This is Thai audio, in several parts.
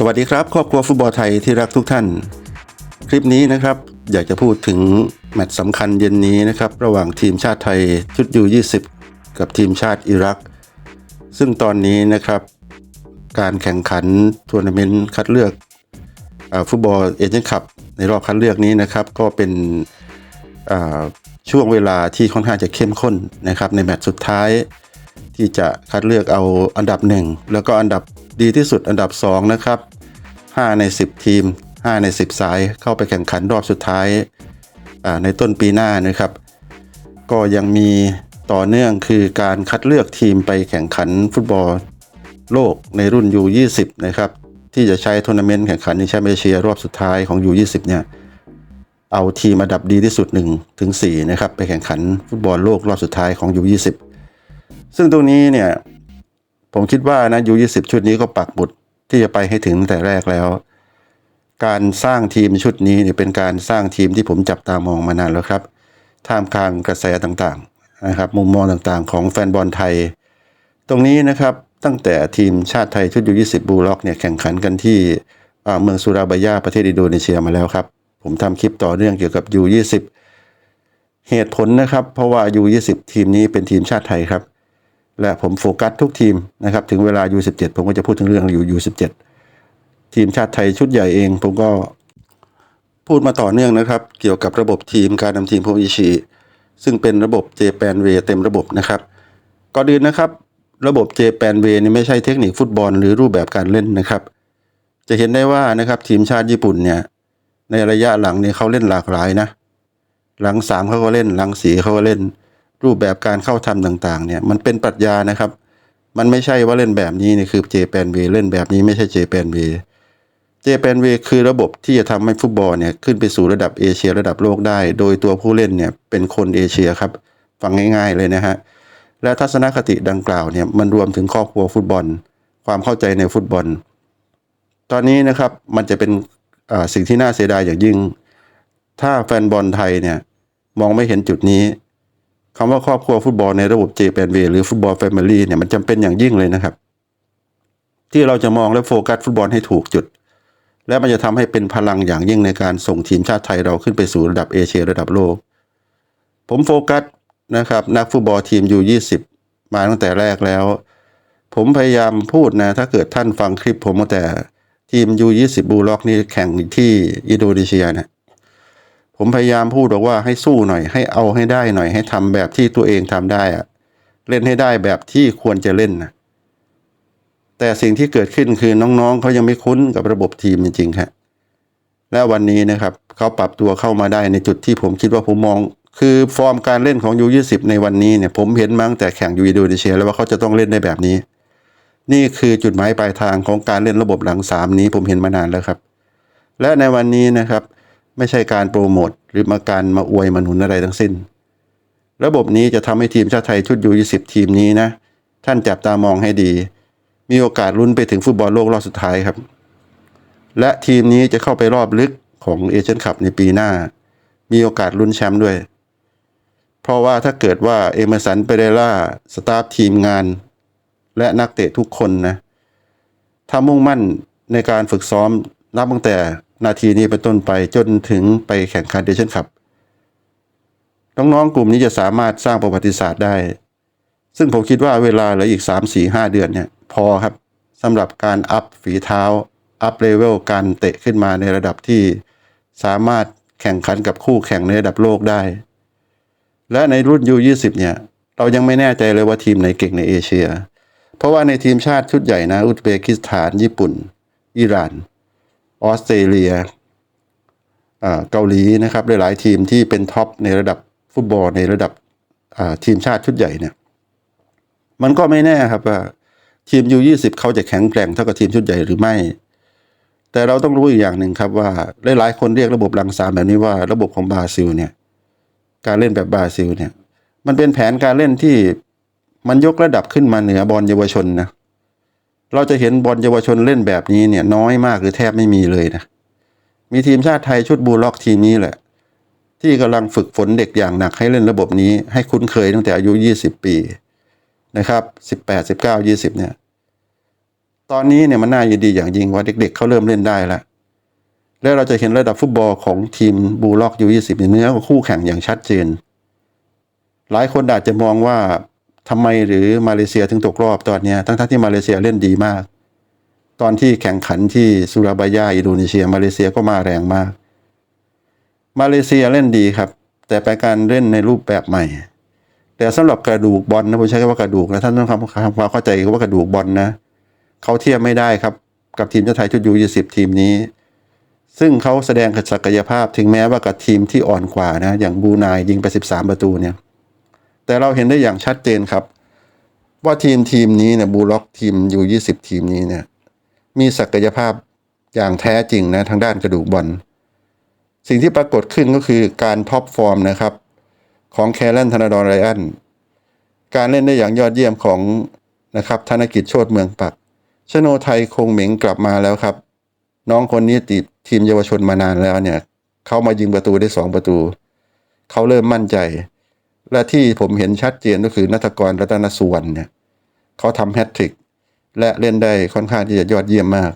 สวัสดีครับ ครอบครัวฟุตบอลไทยที่รักทุกท่าน คลิปนี้นะครับ อยากจะพูดถึงแมตช์สำคัญเย็นนี้นะครับ ระหว่างทีมชาติไทยชุดยู20 กับทีมชาติอิรัก ซึ่งตอนนี้นะครับ การแข่งขันทัวร์นาเมนต์คัดเลือกอฟุตบอลเอเจนต์คัพในรอบคัดเลือกนี้นะครับ ก็เป็นช่วงเวลาที่ค่อนข้างจะเข้มข้นนะครับในแมตช์สุดท้ายที่จะคัดเลือกเอาอันดับหนึ่งแล้วก็อันดับดีที่สุดอันดับสองนะครับ 5 ใน 10 ทีม 5 ใน 10 สายเข้าไปแข่งขันรอบสุดท้ายอ่าในต้นปีหน้านะครับ ก็ยังมีต่อเนื่องคือการคัดเลือกทีมไปแข่งขันฟุตบอลโลกในรุ่น U20 นะครับ ที่จะใช้ทัวร์นาเมนต์แข่งขันในแชมป์เอเชียรอบสุดท้ายของ U20 เนี่ยเอาทีมอันดับดีที่สุด1ถึง4นะครับไปแข่งขันฟุตบอลโลกรอบสุดท้ายของ U20 ซึ่งตรงนี้เนี่ยผมคิดว่านะ U20 ชุดนี้ก็ปักหมุด ที่จะไปให้ถึงตั้งแต่แรกแล้ว การสร้างทีมชุดนี้เนี่ยเป็นการสร้างทีมที่ผมจับตามองมานานแล้วครับ ท่ามกลางกระแสต่างๆนะครับมุมมองต่างๆ ของแฟนบอลไทย ตรงนี้นะครับตั้งแต่ทีมชาติไทยชุดยู20บูล็อกเนี่ยแข่งขันกันที่เมืองสุราบายาประเทศอินโดนีเซียมาแล้วครับ ผมทำคลิปต่อเนื่องเกี่ยวกับ U20 เหตุผลนะครับ เพราะว่า U20 ทีมนี้เป็นทีมชาติไทยครับ และผมโฟกัสทุกทีมนะครับถึงเวลา U17 ผมก็จะพูดถึงเรื่องอยู่ U17 ทีมชาติไทยชุดใหญ่เอง ผมก็พูดมาต่อเนื่องนะครับ เกี่ยวกับระบบทีมการนำทีมโพอิชิซึ่งเป็นระบบเจแปนเวเต็มระบบนะครับก่อนอื่นนะครับ ระบบเจแปนเวนี่ไม่ใช่เทคนิคฟุตบอล หรือรูปแบบการเล่นนะครับ จะเห็นได้ว่านะครับทีมชาติญี่ปุ่นเนี่ยในระยะหลังเนี่ยเขาเล่นหลากหลายนะ หลังสามเขาก็เล่น หลังสีเขาก็เล่น รูปแบบการเข้าทำต่างๆเนี่ยมันเป็นปรัชญานะครับ มันไม่ใช่ว่าเล่นแบบนี้เนี่ยคือเจแปนเวเล่นแบบนี้ไม่ใช่เจแปนเวเจแปนเวคือระบบที่จะทำให้ฟุตบอลเนี่ยขึ้นไปสู่ระดับเอเชียระดับโลกได้ โดยตัวผู้เล่นเนี่ยเป็นคนเอเชียครับฟังง่ายๆเลยนะฮะและทัศนคติดังกล่าวเนี่ยมันรวมถึงครอบครัวฟุตบอล ความเข้าใจในฟุตบอล ตอนนี้นะครับมันจะเป็นสิ่งที่น่าเสียดายอย่างยิ่ง ถ้าแฟนบอลไทยเนี่ยมองไม่เห็นจุดนี้ คำว่าครอบครัวฟุตบอลในระบบเจแปนเวหรือฟุตบอลแฟมิลี่เนี่ยมันจำเป็นอย่างยิ่งเลยนะครับ ที่เราจะมองและโฟกัสฟุตบอลให้ถูกจุด และมันจะทำให้เป็นพลังอย่างยิ่งในการส่งทีมชาติไทยเราขึ้นไปสู่ระดับเอเชียระดับโลก ผมโฟกัสนะครับนักฟุตบอลทีมยู20มาตั้งแต่แรกแล้ว ผมพยายามพูดนะถ้าเกิดท่านฟังคลิปผมตั้งแต่ทีมยู20บูล็อกนี่แข่งที่อินโดนีเซียนะ ผมพยายามพูดบอกว่าให้สู้หน่อย ให้เอาให้ได้หน่อย ให้ทำแบบที่ตัวเองทำได้อะเล่นให้ได้แบบที่ควรจะเล่นนะแต่สิ่งที่เกิดขึ้นคือน้องๆเขายังไม่คุ้นกับระบบทีมจริงๆครับและวันนี้นะครับเขาปรับตัวเข้ามาได้ในจุดที่ผมคิดว่าผมมอง คือฟอร์มการเล่นของยู20ในวันนี้เนี่ย ผมเห็นมั้งแต่แข่งยูอินโดนีเซียแล้วว่าเขาจะต้องเล่นได้แบบนี้ นี่คือจุดหมายปลายทางของการเล่นระบบหลังสามนี้ผมเห็นมานานแล้วครับ และในวันนี้นะครับ ไม่ใช่การโปรโมทหรือมาการมาอวยมาหนุนอะไรทั้งสิ้น ระบบนี้จะทำให้ทีมชาติไทยชุดยู20ทีมนี้นะ ท่านจับตามองให้ดี มีโอกาสลุ้นไปถึงฟุตบอลโลกรอบสุดท้ายครับ และทีมนี้จะเข้าไปรอบลึกของเอเชียนคัพในปีหน้า มีโอกาสลุ้นแชมป์ด้วย เพราะว่าถ้าเกิดว่าเอเมอร์สันเปเรล่าสตาฟทีมงาน และนักเตะทุกคนนะถ้ามุ่งมั่นในการฝึกซ้อมนับตั้งแต่ นาทีนี้เป็นต้นไปจนถึงไปแข่งขันเดชั่นคัพน้องๆกลุ่มนี้จะสามารถสร้างประวัติศาสตร์ได้ ซึ่งผมคิดว่าเวลาเหลืออีก 3 4 5 เดือนเนี่ยพอครับสำหรับการอัพฝีเท้า อัพเลเวลการเตะขึ้นมาในระดับที่สามารถแข่งขันกับคู่แข่งในระดับโลกได้ และในรุ่น U20 เนี่ย เรายังไม่แน่ใจเลยว่าทีมไหนเก่งในเอเชีย เพราะว่าในทีมชาติชุดใหญ่นะอุซเบกิสถาน ญี่ปุ่น อิหร่าน ออสเตรเลียเกาหลีนะครับหลายๆทีมที่เป็นท็อปในระดับฟุตบอลในระดับทีมชาติชุดใหญ่เนี่ยมันก็ไม่แน่ครับว่าทีม U20 เขาจะแข็งแกร่งเท่ากับทีมชุดใหญ่หรือไม่ แต่เราต้องรู้อีกอย่างหนึ่งครับว่าหลายๆคนเรียกระบบลังสามแบบนี้ว่าระบบของบราซิลเนี่ยการเล่นแบบบราซิลเนี่ยมันเป็นแผนการเล่นที่มันยกระดับขึ้นมาเหนือบอลเยาวชนนะ เราจะเห็นบอลเยาวชนเล่นแบบนี้เนี่ยน้อยมากหรือแทบไม่มีเลยนะ มีทีมชาติไทยชุดบูล็อกทีมนี้แหละ ที่กำลังฝึกฝนเด็กอย่างหนักให้เล่นระบบนี้ ให้คุ้นเคยตั้งแต่อายุ 20 ปีนะครับ 18 19 20 เนี่ย ตอนนี้เนี่ยมันน่ายินดีอย่างยิ่งว่าเด็กๆเขาเริ่มเล่นได้แล้วแล้วเราจะเห็นระดับฟุตบอลของทีมบูล็อกยูยี่สิบเนื้อกว่าคู่แข่งอย่างชัดเจน หลายคนอาจจะมองว่า ทำไมหรือมาเลเซียถึงตกรอบตอนนี้ทั้งๆที่มาเลเซียเล่นดีมาก ตอนที่แข่งขันที่สุราบายาอินโดนีเซีย มาเลเซียก็มาแรงมาก มาเลเซียเล่นดีครับ แต่ไปการเล่นในรูปแบบใหม่ แต่สำหรับกระดูกบอลนะผมใช้คำว่ากระดูกนะท่านต้องทำความเข้าใจว่ากระดูกบอลนะเขาเทียบไม่ได้ครับ กับทีมชาติไทยชุดยูยี่สิบทีมนี้ ซึ่งเขาแสดงศักยภาพถึงแม้ว่ากับทีมที่อ่อนกว่านะ อย่างบรูไนยิงไป 13 ประตูเนี่ย แต่เราเห็นได้อย่างชัดเจนครับ ว่าทีมทีมนี้เนี่ยบูล็อกทีมยูยี่สิบทีมนี้เนี่ย มีศักยภาพอย่างแท้จริงนะทางด้านกระดูกบอลสิ่งที่ปรากฏขึ้นก็คือการท็อปฟอร์มนะครับ ของแคลรนธนาดอนไรอันการเล่นได้อย่างยอดเยี่ยมของนะครับธนกิจโชติเมืองปักชโนไทยคงเหม็งกลับมาแล้วครับ น้องคนนี้ติดทีมเยาวชนมานานแล้วเนี่ย เขามายิงประตูได้สองประตู เขาเริ่มมั่นใจ และที่ผมเห็นชัดเจนก็คือนัทกรรัตนสุวรรณเนี่ยเขาทำแฮตทริกและเล่นได้ค่อนข้างที่จะยอดเยี่ยมมาก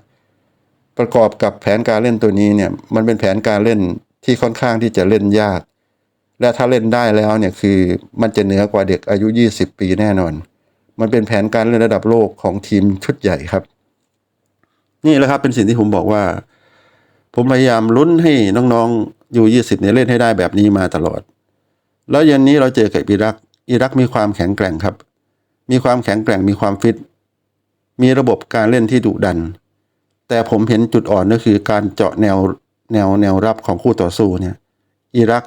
ประกอบกับแผนการเล่นตัวนี้เนี่ยมันเป็นแผนการเล่นที่ค่อนข้างที่จะเล่นยาก และถ้าเล่นได้แล้วเนี่ยคือมันจะเหนือกว่าเด็กอายุ 20 ปีแน่นอน มันเป็นแผนการเล่นระดับโลกของทีมชุดใหญ่ครับ นี่แหละครับเป็นสิ่งที่ผมบอกว่า ผมพยายามลุ้นให้น้องๆอยู่ 20เนี่ยเล่นให้ได้แบบนี้มาตลอด แล้วเย็นนี้เราเจอกับอิรัก อิรักมีความแข็งแกร่งครับ มีความแข็งแกร่งมีความฟิต มีระบบการเล่นที่ดุดัน แต่ผมเห็นจุดอ่อนก็คือการเจาะแนวแนวแนวรับของคู่ต่อสู้เนี่ย อิรัก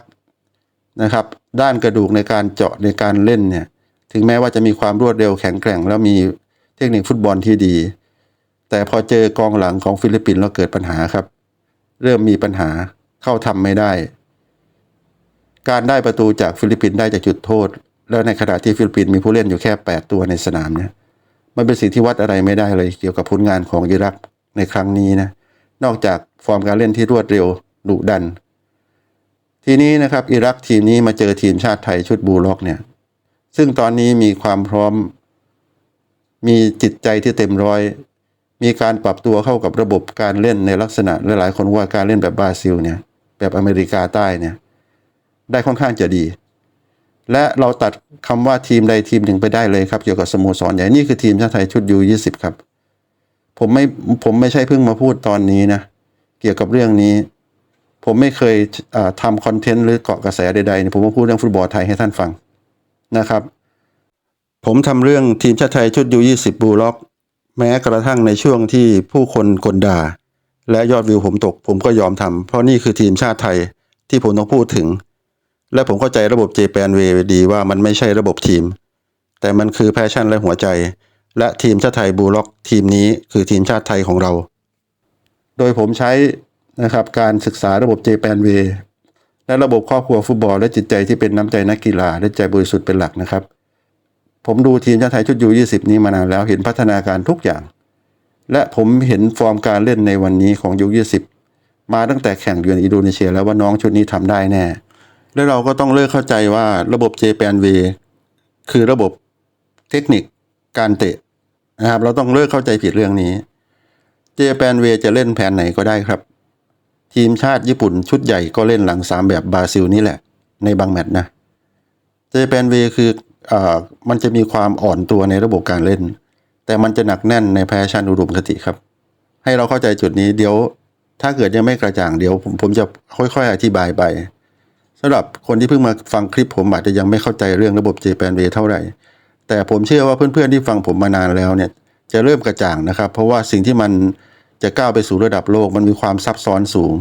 นะครับ ด้านกระดูกในการเจาะในการเล่นเนี่ย ถึงแม้ว่าจะมีความรวดเร็วแข็งแกร่ง แล้วมีเทคนิคฟุตบอลที่ดี แต่พอเจอกองหลังของฟิลิปปินส์แล้วเกิดปัญหาครับ เริ่มมีปัญหาเข้าทำไม่ได้ การได้ประตูจากฟิลิปปินส์ได้จากจุดโทษ แล้วในขณะที่ฟิลิปปินส์มีผู้เล่นอยู่แค่ 8 ตัวในสนามเนี่ยมันเป็นสิ่งที่วัดอะไรไม่ได้เลยเกี่ยวกับผลงานของอิรักในครั้งนี้นะนอกจากฟอร์มการเล่นที่รวดเร็วดุดัน ทีนี้นะครับอิรักทีมนี้มาเจอทีมชาติไทยชุดบูล็อกเนี่ยซึ่งตอนนี้มีความพร้อม มีจิตใจที่เต็มร้อย มีการปรับตัวเข้ากับระบบการเล่นในลักษณะหลายๆคนว่าการเล่นแบบบราซิลเนี่ยแบบอเมริกาใต้เนี่ย ได้ค่อนข้างจะดี และเราตัดคำว่าทีมใดทีมหนึ่งไปได้เลยครับ เกี่ยวกับสโมสรใหญ่นี่คือทีมชาติไทยชุดยูยี่สิบครับ ผมไม่ผมไม่ใช่เพิ่งมาพูดตอนนี้นะ เกี่ยวกับเรื่องนี้ ผมไม่เคยทำคอนเทนต์หรือเกาะกระแสใดๆผมมาพูดเรื่องฟุตบอลไทยให้ท่านฟังนะครับ ผมทำเรื่องทีมชาติไทยชุดยูยี่สิบบูล็อกแม้กระทั่งในช่วงที่ผู้คนกลด่าและยอดวิวผมตก ผมก็ยอมทำเพราะนี่คือทีมชาติไทยที่ผมต้องพูดถึง และผมเข้าใจระบบเจแปนเวดีว่ามันไม่ใช่ระบบทีม แต่มันคือแพชชั่นและหัวใจ และทีมชาติไทยบูล็อกทีมนี้คือทีมชาติไทยของเรา โดยผมใช้นะครับการศึกษาระบบเจแปนเวและระบบครอบครัวฟุตบอลและจิตใจที่เป็นน้ำใจนักกีฬาและใจบริสุทธิ์เป็นหลักนะครับ ผมดูทีมชาติไทยชุดยู20 นี้มานานแล้วเห็นพัฒนาการทุกอย่าง และผมเห็นฟอร์มการเล่นในวันนี้ของยู20 มาตั้งแต่แข่งเดือนอินโดนีเซียแล้วว่าน้องชุดนี้ทำได้แน่ แล้วเราก็ต้องเลิกเข้าใจว่าระบบ j p a n w a y คือระบบเทคนิคการเตะนะครับ เราต้องเลิกเข้าใจผิดเรื่องนี้ j p a n w a y จะเล่นแผนไหนก็ได้ครับ ทีมชาติญี่ปุ่นชุดใหญ่ก็เล่นหลังสามแบบบราซิลนี่แหละ ในบางแมตช์นะ เจแปนเวคืออ่มันจะมีความอ่อนตัวในระบบการเล่น แต่มันจะหนักแน่นในแพชชั่นอุดมคติครับ ให้เราเข้าใจจุดนี้เดี๋ยว ถ้าเกิดยังไม่กระจ่างเดี๋ยวผมผมจะค่อย ๆ อธิบายไป สำหรับคนที่เพิ่งมาฟังคลิปผมอาจจะยังไม่เข้าใจเรื่องระบบ j p a n w a y เท่าไหร่ แต่ผมเชื่อว่าเพื่อนๆที่ฟังผมมานานแล้วเนี่ยจะเริ่มกระจ่างนะครับ เพราะว่าสิ่งที่มันจะก้าวไปสู่ระดับโลกมันมีความซับซ้อนสูง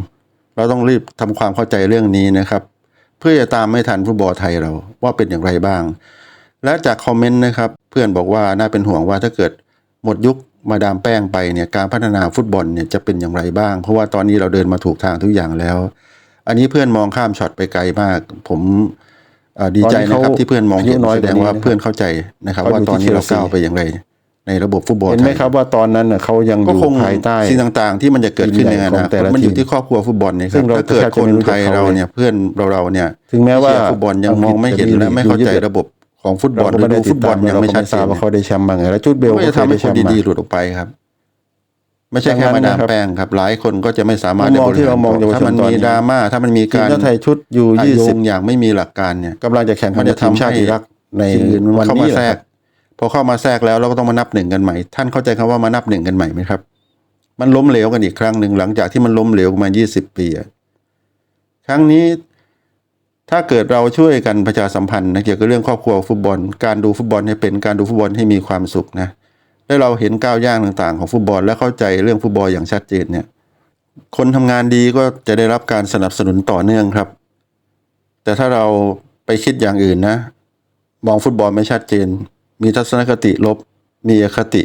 เราต้องรีบทำความเข้าใจเรื่องนี้นะครับ เพื่อจะตามไม่ทันฟุตบอลไทยเราว่าเป็นอย่างไรบ้าง และจากคอมเมนต์นะครับ เพื่อนบอกว่าน่าเป็นห่วงว่าถ้าเกิดหมดยุคมาดามแป้งไปเนี่ยการพัฒนาฟุตบอลเนี่ยจะเป็นอย่างไรบ้าง เพราะว่าตอนนี้เราเดินมาถูกทางทุกอย่างแล้ว อันนี้เพื่อนมองข้ามช็อตไปไกลมาก ผมเอ่อดีใจนะครับที่เพื่อนมองเห็นแสดงว่าเพื่อนเข้าใจนะครับ ว่าตอนนี้เราก้าวไปอย่างไร ในระบบฟุตบอลเห็นไทไหมยครับว่าตอนนั้นน่ะเขายังอก็ยู่คงภายใต้สิ่งต่างๆ ที่มันจะเกิดขึ้นในอนาของคแต่ตละมันอยู่ทีมที่ครอบครัวฟุตบอลเนี่ยคซึ่รับงเราถ้าเกิดแทบคจะนไม่รู้ไทยจักเขาเราเลยเนี่ยเพื่อนเราเราเนี่ย ถึงแม้ว่าเชียร์ฟุตบอลยังมองไม่เห็นและไม่เข้าใจระบบของฟุตบอลหรือเราก็ไม่ได้ดูติฟุดตบอตาลมยังเราไม่ก็ชัดไม่เจทราบนว่าเขาได้แชมป์บ้างไงแล้วจุดเบลก็ก็จะเคยทำให้ได้แชคนมป์มาดีๆหลุดออกไปครับ ไม่ใช่แค่มาดามแป้งครับ หลายคนก็จะไม่สามารถมุมมองที่เรามองเยาวชนถ้ามันตอนมีนี้ดราม่าถ้ามันมีทีมการชาติไทยชุดยูอายี่ยุสิบอย่างไม่มีหลักการเนี่ยกำลังจะแข่งขัมันนกับจะทีมทำชาให้ติอิรักในทีมอื่นมันวันเข้านี้มาแหแทรละคกรับพอเข้ามาแทรกแล้วเราก็ต้องมานับหนึ่งกันใหม่ ท่านเข้าใจคำว่ามานับหนึ่งกันใหม่ไหมครับ มันล้มเหลวกันอีกครั้งหนึ่งหลังจากที่มันล้มเหลวมา 20 ปีอะครั้งนี้ถ้าเกิดเราช่วยกันประชาสัมพันธ์นะเกี่ยวกับเรื่องครอบครัวฟุตบอล การดูฟุตบอลให้เป็นการดูฟุตบอลให้มีความสุขนะ และเราเห็นก้าวย่างต่างๆ ของฟุตบอลและเข้าใจเรื่องฟุตบอลอย่างชัดเจนเนี่ย คนทำงานดีก็จะได้รับการสนับสนุนต่อเนื่องครับ แต่ถ้าเราไปคิดอย่างอื่นนะ มองฟุตบอลไม่ชัดเจน มีทัศนคติลบ มีอคติ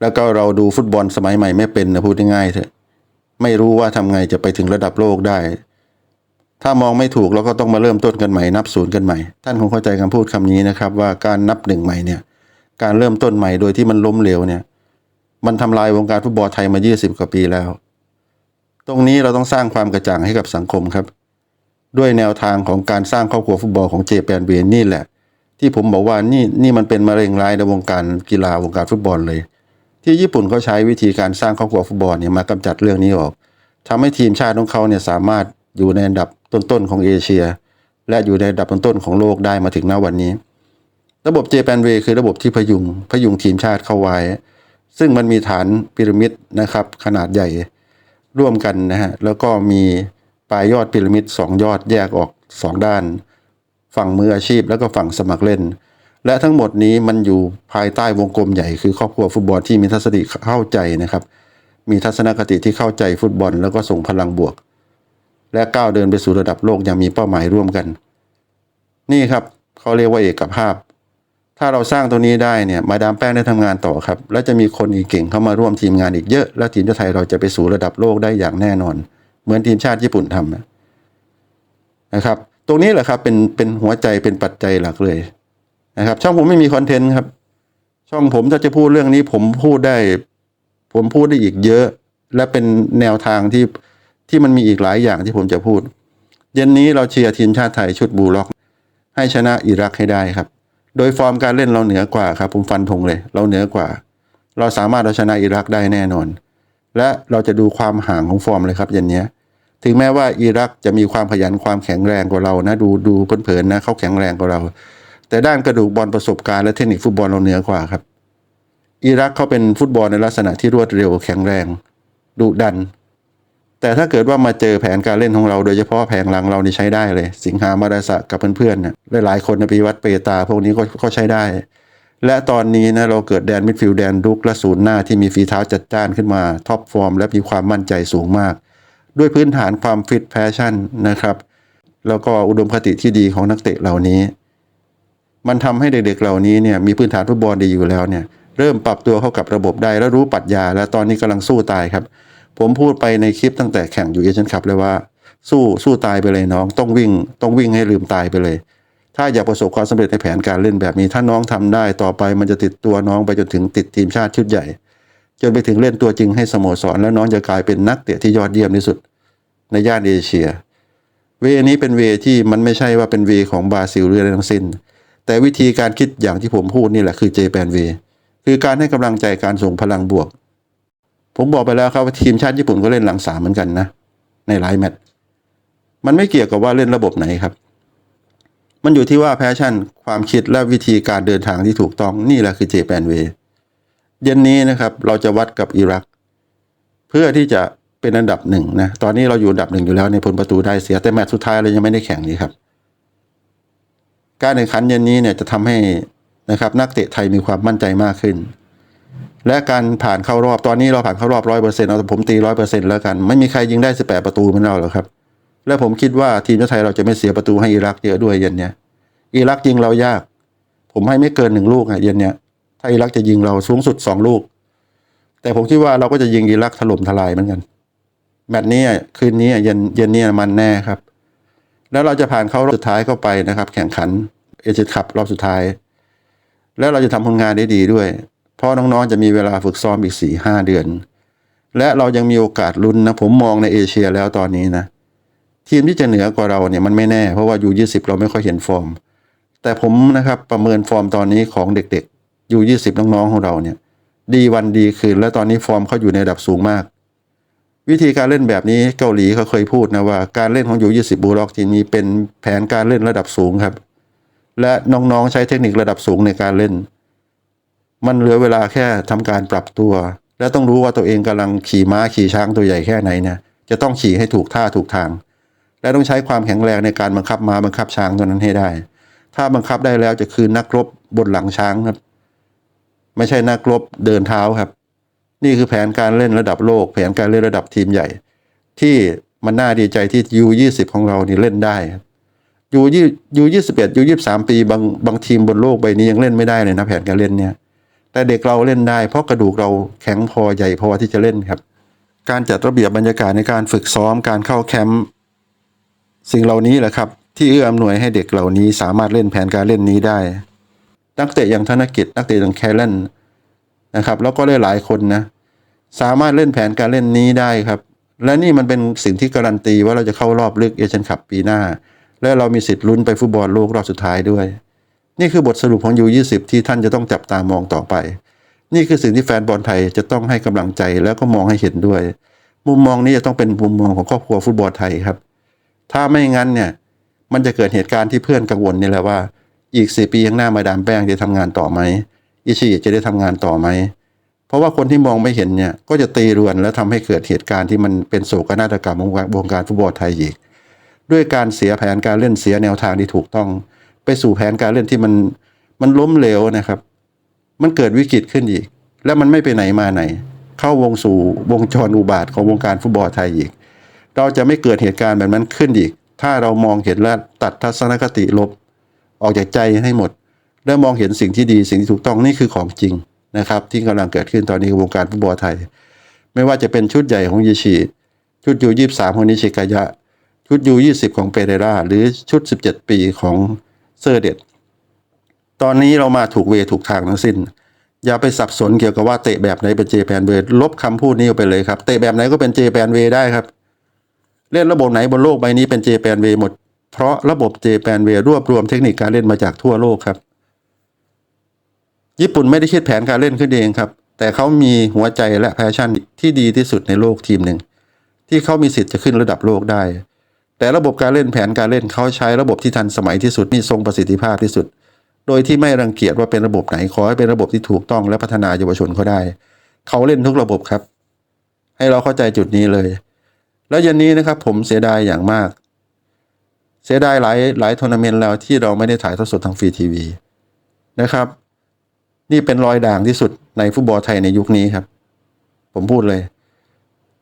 แล้วก็เราดูฟุตบอลสมัยใหม่ไม่เป็นนะพูดง่ายๆเถอะไม่รู้ว่าทำไงจะไปถึงระดับโลกได้ ถ้ามองไม่ถูกเราก็ต้องมาเริ่มต้นกันใหม่นับศูนย์กันใหม่ ท่านคงเข้าใจคำพูดคำนี้นะครับ ว่าการนับหนึ่งใหม่เนี่ย การเริ่มต้นใหม่โดยที่มันล้มเหลวเนี่ย มันทำลายวงการฟุตบอลไทยมา 20 กว่าปีแล้ว ตรงนี้เราต้องสร้างความกระจ่างให้กับสังคมครับ ด้วยแนวทางของการสร้างครอบครัวฟุตบอลของเจแปนเบียนนี่แหละ ที่ผมบอกว่านี่นี่มันเป็นมะเร็งร้ายในวงการกีฬาวงการฟุตบอลเลย ที่ญี่ปุ่นเขาใช้วิธีการสร้างครอบครัวฟุตบอลเนี่ยมากำจัดเรื่องนี้ออกทำให้ทีมชาติของเขาเนี่ยสามารถอยู่ในอันดับต้นๆของเอเชีย และอยู่ในอันดับต้นๆของโลกได้มาถึงณวันนี้ ระบบเจแปนเวคือระบบที่พยุงพยุงทีมชาติเข้าไว้ ซึ่งมันมีฐานพีระมิดนะครับ ขนาดใหญ่ร่วมกันนะฮะแล้วก็มีปลายยอดพีระมิดสองยอดแยกออกสองด้าน ฝั่งมืออาชีพแล้วก็ฝั่งสมัครเล่น และทั้งหมดนี้มันอยู่ภายใต้วงกลมใหญ่คือครอบครัวฟุตบอลที่มีทัศนคติเข้าใจนะครับ มีทัศนคติที่เข้าใจฟุตบอล แล้วก็ส่งพลังบวก และก้าวเดินไปสู่ระดับโลกอย่างมีเป้าหมายร่วมกัน นี่ครับเขาเรียกว่าเอกภาพ ถ้าเราสร้างตัวนี้ได้เนี่ยมาดามแป้งได้ทำงานต่อครับ และจะมีคนอีกเก่งเข้ามาร่วมทีมงานอีกเยอะ และทีมชาติไทยเราจะไปสู่ระดับโลกได้อย่างแน่นอน เหมือนทีมชาติญี่ปุ่นทำนะครับ ตรงนี้แหละครับเป็นเป็นหัวใจเป็นปัจจัยหลักเลยนะครับ ช่องผมไม่มีคอนเทนต์ครับ ช่องผมถ้าจะพูดเรื่องนี้ผมพูดได้ ผมพูดได้อีกเยอะ และเป็นแนวทางที่ที่มันมีอีกหลายอย่างที่ผมจะพูด เย็นนี้เราเชียร์ทีมชาติไทยชุดบูล็อก ให้ชนะอิรักให้ได้ครับ โดยฟอร์มการเล่นเราเหนือกว่าครับผมฟันธงเลย เราเหนือกว่า เราสามารถเอาชนะอิรักได้แน่นอน และเราจะดูความห่างของฟอร์มเลยครับเย็นนี้ถึงแม้ว่าอิรักจะมีความขยันความแข็งแรงกว่าเรานะ ดูดูเผินๆนะเขาแข็งแรงกว่าเรา แต่ด้านกระดูกบอลประสบการณ์และเทคนิคฟุตบอลเราเหนือกว่าครับ อิรักเขาเป็นฟุตบอลในลักษณะที่รวดเร็วแข็งแรงดุดัน แต่ถ้าเกิดว่ามาเจอแผนการเล่นของเราโดยเฉพาะแผงหลังเรานี่ใช้ได้เลย สิงหามาดาสะกับเพื่อนๆเนี่ยหลายๆคนในปีวัดเปตา พวกนี้ก็ก็ใช้ได้ และตอนนี้นะเราเกิดแดนมิดฟิลด์แดนรุกและศูนย์หน้าที่มีฝีเท้าจัดจ้านขึ้นมาท็อปฟอร์มและมีความมั่นใจสูงมาก ด้วยพื้นฐานความฟิตแพชชั่นนะครับ แล้วก็อุดมคติที่ดีของนักเตะเหล่านี้ มันทำให้เด็กๆเหล่านี้เนี่ยมีพื้นฐานฟุตบอลดีอยู่แล้วเนี่ยเริ่มปรับตัวเข้ากับระบบได้แล้วรู้ปรัชญา และตอนนี้กำลังสู้ตายครับ ผมพูดไปในคลิปตั้งแต่แข่งอยู่เอเชียนคัพเลยว่า สู้สู้ตายไปเลยน้อง ต้องวิ่ง ต้องวิ่งให้ลืมตายไปเลย ถ้าอยากประสบความสำเร็จในแผนการเล่นแบบนี้ ถ้าน้องทำได้ต่อไปมันจะติดตัวน้องไปจนถึงติดทีมชาติชุดใหญ่ จนไปถึงเล่นตัวจริงให้สโมสร แล้วน้องจะกลายเป็นนักเตะที่ยอดเยี่ยมที่สุด ในย่านเอเชีย เวนี้เป็นเวที่มันไม่ใช่ว่าเป็นเวของบราซิลหรืออะไรทั้งสิ้น แต่วิธีการคิดอย่างที่ผมพูดนี่แหละคือเจแปนเวคือการให้กำลังใจการส่งพลังบวก ผมบอกไปแล้วครับว่าทีมชาติญี่ปุ่นก็เล่นหลังสามเหมือนกันนะ ในหลายแมตช์มันไม่เกี่ยวกับว่าเล่นระบบไหนครับ มันอยู่ที่ว่าแพชชั่น ความคิดและวิธีการเดินทางที่ถูกต้องนี่แหละคือเจแปนเวเย็นนี้นะครับ เราจะวัดกับอิรัก เพื่อที่จะเป็นอันดับหนึ่งนะ ตอนนี้เราอยู่อันดับหนึ่งอยู่แล้วในผลประตูได้เสียแต่แมตช์สุดท้ายเรายังไม่ได้แข่งนี้ครับ การแข่งขันเย็นนี้เนี่ยจะทำให้นะครับ นักเตะไทยมีความมั่นใจมากขึ้น และการผ่านเข้ารอบตอนนี้เราผ่านเข้ารอบร้อยเปอร์เซ็นต์เอาผมตีร้อยเปอร์เซ็นต์แล้วกัน ไม่มีใครยิงได้สิบแปดประตูเหมือนเราหรอกครับ และผมคิดว่าทีมชาติไทยเราจะไม่เสียประตูให้อิรักเยอะด้วยเย็นเนี้ยอิรักยิงเรายาก ผมให้ไม่เกินหนึ่งลูกอะเย็นเนี้ยถ้าอิรักจะยิงเราสูงสุดสองลูก แต่ผมคิดว่าเราก็จะยิงอิรักถล่มทลายเหมือนกันแมตช์นี้คืนนี้เย็นเย็นนี้มันแน่ครับ แล้วเราจะผ่านเข้ารอบสุดท้ายเข้าไปนะครับ แข่งขันเอเชียคัพรอบสุดท้าย แล้วเราจะทำผลงานได้ดีด้วย เพราะน้องๆจะมีเวลาฝึกซ้อมอีกสี่ห้าเดือน และเรายังมีโอกาสลุ้นนะผมมองในเอเชียแล้วตอนนี้นะทีมที่จะเหนือกว่าเราเนี่ยมันไม่แน่เพราะว่ายูยี่สิบเราไม่ค่อยเห็นฟอร์ม แต่ผมนะครับประเมินฟอร์มตอนนี้ของเด็กๆยูยี่สิบน้องๆของเราเนี่ย ดีวันดีคืนและตอนนี้ฟอร์มเขาอยู่ในระดับสูงมาก วิธีการเล่นแบบนี้เกาหลีเขาเคยพูดนะว่าการเล่นของยูยี่สิบบูล็อกทีมนี้เป็นแผนการเล่นระดับสูงครับ และน้องๆใช้เทคนิคระดับสูงในการเล่น มันเหลือเวลาแค่ทำการปรับตัว และต้องรู้ว่าตัวเองกำลังขี่ม้าขี่ช้างตัวใหญ่แค่ไหนเนี่ยจะต้องขี่ให้ถูกท่าถูกทาง และต้องใช้ความแข็งแรงในการบังคับม้าบังคับช้างตัวนั้นให้ได้ ถ้าบังคับได้แล้วจะคืนนักรบบนหลังช้างครับ ไม่ใช่นักรบเดินเท้าครับ นี่คือแผนการเล่นระดับโลก แผนการเล่นระดับทีมใหญ่ ที่มันน่าดีใจที่ยูยี่สิบของเรานี่เล่นได้ยูยี่ยูยี่สิบเอ็ดยูยี่สามปีบางบางทีมบนโลกใบนี้ยังเล่นไม่ได้เลยนะแผนการเล่นเนี่ย แต่เด็กเราเล่นได้ เพราะกระดูกเราแข็งพอใหญ่พอที่จะเล่นครับ การจัดระเบียบบรรยากาศในการฝึกซ้อมการเข้าแคมป์สิ่งเหล่านี้แหละครับที่เอื้ออำนวยให้เด็กเหล่านี้สามารถเล่นแผนการเล่นนี้ได้ นักเตะอย่างธนกิจนักเตะอย่างแคลเลนนะครับแล้วก็หลายๆคนนะสามารถเล่นแผนการเล่นนี้ได้ครับ และนี่มันเป็นสิ่งที่การันตีว่าเราจะเข้ารอบลึกเอเชียนคัพปีหน้า และเรามีสิทธิ์ลุ้นไปฟุตบอลโลกรอบสุดท้ายด้วย นี่คือบทสรุปของยู20 ที่ท่านจะต้องจับตามองต่อไป นี่คือสิ่งที่แฟนบอลไทยจะต้องให้กำลังใจแล้วก็มองให้เห็นด้วย มุมมองนี้จะต้องเป็นมุมมองของครอบครัวฟุตบอลไทยครับ ถ้าไม่งั้นเนี่ยมันจะเกิดเหตุการณ์ที่เพื่อนกังวลนี่แหละว่า อีกสี่ปีข้างหน้ามาดามแป้งจะทำงานต่อไหมอิชิจะได้ทำงานต่อไหมเพราะว่าคนที่มองไม่เห็นเนี่ยก็จะตีรวนและทำให้เกิดเหตุการณ์ที่มันเป็นโศกนาฏกรรมวงการฟุตบอลไทยอีก ด้วยการเสียแผนการเล่นเสียแนวทางที่ถูกต้อง ไปสู่แผนการเล่นที่มันมันล้มเหลวนะครับ มันเกิดวิกฤตขึ้นอีก และมันไม่ไปไหนมาไหน เข้าวงสู่วงจรอุบาทของวงการฟุตบอลไทยอีก เราจะไม่เกิดเหตุการณ์แบบนั้นขึ้นอีก ถ้าเรามองเห็นและตัดทัศนคติลบ ออกจากใจให้หมด และมองเห็นสิ่งที่ดีสิ่งที่ถูกต้องนี่คือของจริงนะครับ ที่กำลังเกิดขึ้นตอนนี้วงการฟุตบอลไทย ไม่ว่าจะเป็นชุดใหญ่ของยีชีชุดยูยี่สามของนิชิกายะ ชุดยูยี่สิบของเปเรราหรือชุดสิบเจ็ดปีของ เซอร์เดตตอนนี้เรามาถูกเวถูกทางทั้งสิ้น อย่าไปสับสนเกี่ยวกับว่าเตะแบบไหนเป็นเจแปนเวลบคำพูดนี้ออกไปเลยครับ เตะแบบไหนก็เป็นเจแปนเวได้ครับ เล่นระบบไหนบนโลกใบนี้เป็นเจแปนเวหมด เพราะระบบเจแปนเวรวบรวมเทคนิคการเล่นมาจากทั่วโลกครับ ญี่ปุ่นไม่ได้คิดแผนการเล่นขึ้นเองครับ แต่เขามีหัวใจและแพชชั่นที่ดีที่สุดในโลกทีมหนึ่งที่เขามีสิทธิ์จะขึ้นระดับโลกได้ แต่ระบบการเล่นแผนการเล่นเขาใช้ระบบที่ทันสมัยที่สุดนี่ทรงประสิทธิภาพที่สุด โดยที่ไม่รังเกียจว่าเป็นระบบไหนขอให้เป็นระบบที่ถูกต้องและพัฒนาเยาวชนเขาได้ เขาเล่นทุกระบบครับ ให้เราเข้าใจจุดนี้เลย แล้วเยันนี้นะครับผมเสียดายอย่างมาก เสียดายหลายหลายทัวร์นาเมนต์แล้วที่เราไม่ได้ถ่ายทอดสดทางฟรีทีวีนะครับ นี่เป็นรอยด่างที่สุดในฟุตบอลไทยในยุคนี้ครับ ผมพูดเลย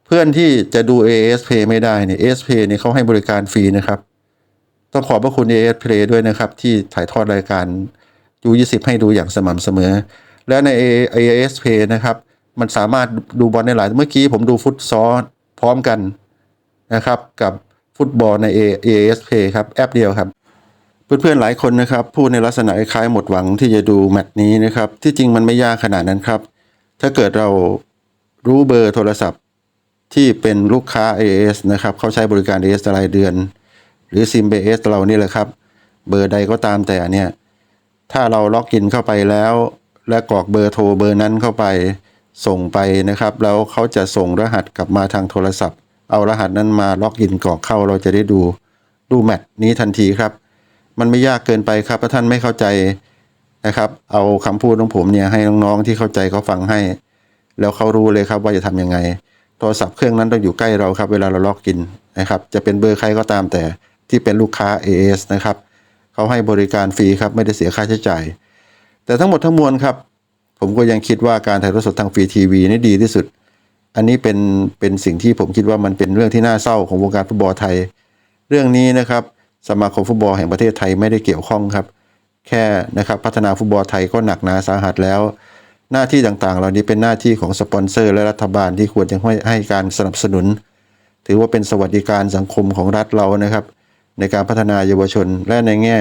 เพื่อนที่จะดู AS Play ไม่ได้เนี่ย AS Play เนี่ยเขาให้บริการฟรีนะครับ ต้องขอบพระคุณ AS Play ด้วยนะครับ ที่ถ่ายทอดรายการยู20ให้ดูอย่างสม่ำเสมอ และใน AS Play นะครับ มันสามารถดูบอลได้หลาย เมื่อกี้ผมดูฟุตซอลพร้อมกันนะครับกับฟุตบอลใน AS Play ครับแอปเดียวครับเพื่อนๆหลายคนนะครับพูดในลักษณะคล้ายหมดหวังที่จะดูแมตช์นี้นะครับ ที่จริงมันไม่ยากขนาดนั้นครับ ถ้าเกิดเรารู้เบอร์โทรศัพท์ ที่เป็นลูกค้า AS นะครับเขาใช้บริการ AS รายเดือน หรือซิม AS เรานี่แหละครับ เบอร์ใดก็ตามแต่เนี่ย ถ้าเราล็อกอินเข้าไปแล้ว และกรอกเบอร์โทรเบอร์นั้นเข้าไปส่งไปนะครับ แล้วเขาจะส่งรหัสกลับมาทางโทรศัพท์ เอารหัสนั้นมาล็อกอินกรอกเข้าเราจะได้ดูดูแมตช์นี้ทันทีครับ มันไม่ยากเกินไปครับถ้าท่านไม่เข้าใจนะครับ เอาคำพูดของผมเนี่ยให้น้องๆที่เข้าใจเขาฟังให้ แล้วเขารู้เลยครับว่าจะทำยังไง โทรศัพท์เครื่องนั้นต้องอยู่ใกล้เราครับ เวลาเราล็อกอินนะครับ จะเป็นเบอร์ใครก็ตามแต่ที่เป็นลูกค้า AS นะครับเขาให้บริการฟรีครับไม่ได้เสียค่าใช้จ่าย แต่ทั้งหมดทั้งมวลครับ ผมก็ยังคิดว่าการถ่ายทอดสดทางฟรีทีวีนี่ดีที่สุด อันนี้เป็นเป็นสิ่งที่ผมคิดว่ามันเป็นเรื่องที่น่าเศร้าของวงการฟุตบอลไทย เรื่องนี้นะครับสมาคมฟุตบอลแห่งประเทศไทยไม่ได้เกี่ยวข้องครับ แค่นะครับพัฒนาฟุตบอลไทยก็หนักหนาสาหัสแล้ว หน้าที่ต่างๆ เหล่านี้เป็นหน้าที่ของสปอนเซอร์ และรัฐบาลที่ควรจะให้ให้การสนับสนุน ถือว่าเป็นสวัสดิการสังคมของรัฐเรานะครับ ในการพัฒนาเยาวชน และในแง่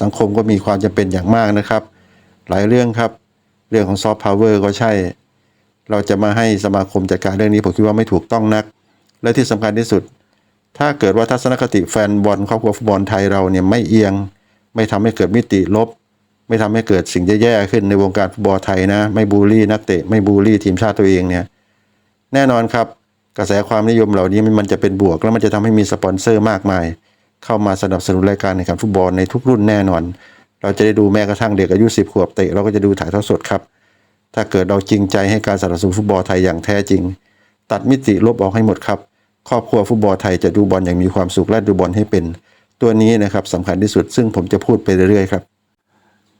สังคมก็มีความจำเป็นอย่างมากนะครับ หลายเรื่องครับ เรื่องของซอฟต์พาวเวอร์ก็ใช่ เราจะมาให้สมาคมจัดการเรื่องนี้ผมคิดว่าไม่ถูกต้องนัก และที่สำคัญที่สุด ถ้าเกิดว่าทัศนคติแฟนบอลครอบครัวฟุตบอลไทยเราเนี่ยไม่เอียง ไม่ทำให้เกิดมิติลบ ไม่ทำให้เกิดสิ่งแย่ๆขึ้นในวงการฟุตบอลไทยนะ ไม่บูลลี่นักเตะไม่บูลลี่ทีมชาติตัวเองเนี่ยแน่นอนครับกระแสความนิยมเหล่านี้มันจะเป็นบวก แล้วมันจะทำให้มีสปอนเซอร์มากมาย เข้ามาสนับสนุนรายการในการฟุตบอลในทุกรุ่นแน่นอน เราจะได้ดูแม้กระทั่งเด็กอายุ 10 ขวบเตะเราก็จะดูถ่ายทอดสดครับ ถ้าเกิดเราจริงใจให้การสนับสนุนฟุตบอลไทยอย่างแท้จริง ตัดมิติลบออกให้หมดครับ ครอบครัวฟุตบอลไทยจะดูบอลอย่างมีความสุขและดูบอลให้เป็น ตัวนี้นะครับสำคัญที่สุดซึ่งผมจะพูดไปเรื่อยๆครับ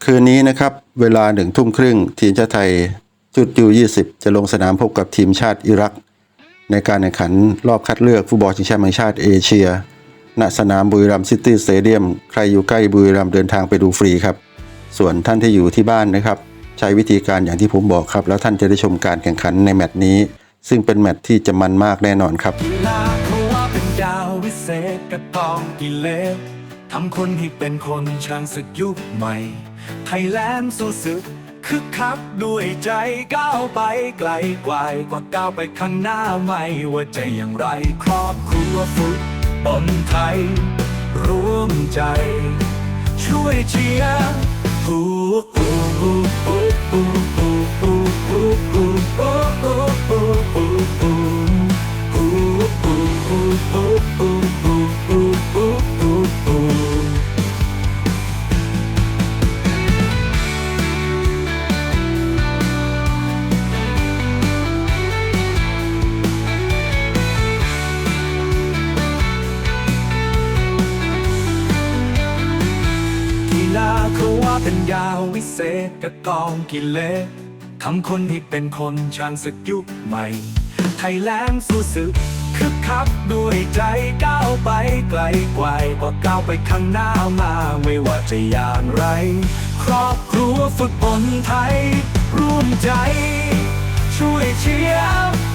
คืนนี้นะครับ เวลาหนึ่งทุ่มครึ่ง ทีมชาติไทยจุดยู20 จะลงสนามพบกับทีมชาติอิรัก ในการแข่งขันรอบคัดเลือกฟุตบอลชิงแชมป์แห่งชาติเอเชีย ณสนามบุรีรัมย์ซิตี้สเตเดียมใครอยู่ใกล้บุรีรัมย์เดินทางไปดูฟรีครับ ส่วนท่านที่อยู่ที่บ้านนะครับ ใช้วิธีการอย่างที่ผมบอกครับ แล้วท่านจะได้ชมการแข่งขันในแมตช์นี้ ซึ่งเป็นแมตช์ที่จะมันมากแน่นอนครับดาววิเศษกระตองกิเลสทำคนให้เป็นคนช่างศึกยุคใหม่ ไทยแลนด์สู้ศึกคึกคักด้วยใจก้าวไปไกลกว่ากว่าก้าวไปข้างหน้าไม่ว่าจะอย่างไรครอบครัวฟุตบอลไทย ร่วมใจ ช่วยเชียร์ฮู้ฮู้ฮู้ฮู้ฮู้ฮู้ฮู้ฮู้ เศษกระกองกิเลสทำคนให้เป็นคนช่างศึกยุคใหม่ ไทยแลนด์สู้ศึกคึกคักด้วยใจก้าวไปไกลกว่ากว่าก้าวไปข้างหน้ามาไม่ว่าจะอย่างไร ครอบครัวฟุตบอลไทย ร่วมใจ ช่วยเชียร์